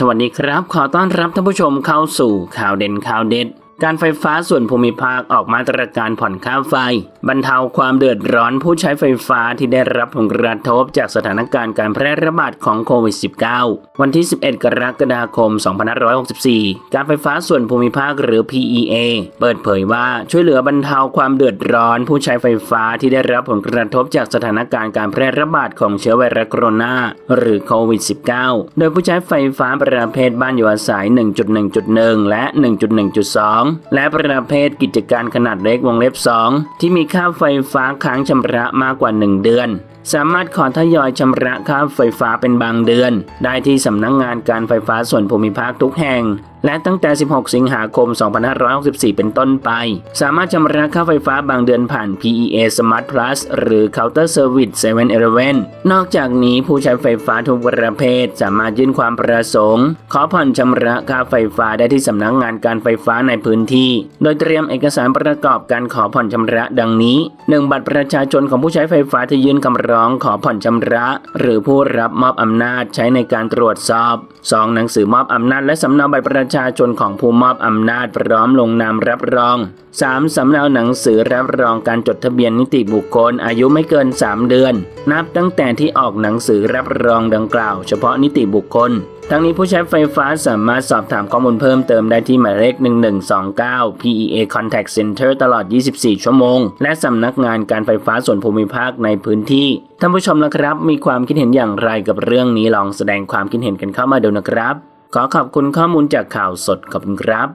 สวัสดีครับ ขอต้อนรับท่านผู้ชมเข้าสู่ข่าวเด่นข่าวเด็ด การไฟฟ้าส่วนภูมิภาคออกมาตรการผ่อนค่าไฟ บรรเทาความเดือดร้อนผู้ใช้ไฟฟ้าที่ได้รับผลกระทบจากสถานการณ์การแพร่ระบาดของโควิด -19 วันที่ 11 กรกฎาคม 2564 การไฟฟ้าส่วนภูมิภาคหรือ PEA เปิดเผยว่าช่วยเหลือบรรเทาความเดือดร้อน ผู้ใช้ไฟฟ้าที่ได้รับผลกระทบจากสถานการณ์การแพร่ระบาดของเชื้อไวรัสโคโรนาหรือโควิด -19 โดยผู้ใช้ไฟฟ้าประเภทบ้านอยู่อาศัย 1.1.1 และ 1.1.2และประเภทกิจการขนาดเล็กวงเล็บ 2 ที่มีค่าไฟฟ้าค้างชำระมากกว่า 1 เดือน สามารถขอทยอยชำระค่าไฟฟ้าเป็นบางเดือน ได้ที่สำนักงงานการไฟฟ้าส่วนภูมิภาคทุกแห่ง และตั้งแต่ 16 สิงหาคม 2564 เป็นต้นไป สามารถชำระค่าไฟฟ้าบางเดือนผ่าน PEA Smart Plus หรือ Counter Service 7-Eleven นอกจากนี้ผู้ใช้ไฟฟ้าทุกประเภท สามารถยื่นความประสงค์ ขอผ่อนชำระค่าไฟฟ้าได้ที่สำนักงงานการไฟฟ้าในพื้นที่ โดยเตรียมเอกสารประกอบการขอผ่อนชำระดังนี้ 1 บัตรประชาชนของผู้ใช้ไฟฟ้าที่ยื่นคำร้องขอผ่อนชำระ หรือผู้รับมอบอำนาจใช้ในการตรวจสอบ 2 หนังสือมอบอำนาจและสำเนาบัตรประชาชนของผู้มอบอำนาจพร้อมลงนามรับรอง 3. สำเนาหนังสือรับรองการจดทะเบียนนิติบุคคลอายุไม่เกิน 3 เดือน นับตั้งแต่ที่ออกหนังสือรับรองดังกล่าว เฉพาะนิติบุคคลทั้งนี้ผู้ใช้ไฟฟ้าสามารถสอบถามข้อมูลเพิ่มเติมได้ที่หมายเลข29 PEA Contact Center ตลอด 24 ชั่วโมง และสำนักงานการไฟฟ้าส่วนภูมิภาคในพื้นที่ ท่านผู้ชมนะครับ มีความคิดเห็นอย่างไรกับเรื่องนี้ลองแสดงความคิดเห็นกันเข้ามาดูนะครับ ขอขอบคุณข้อมูลจากข่าวสดขอบคุณครับ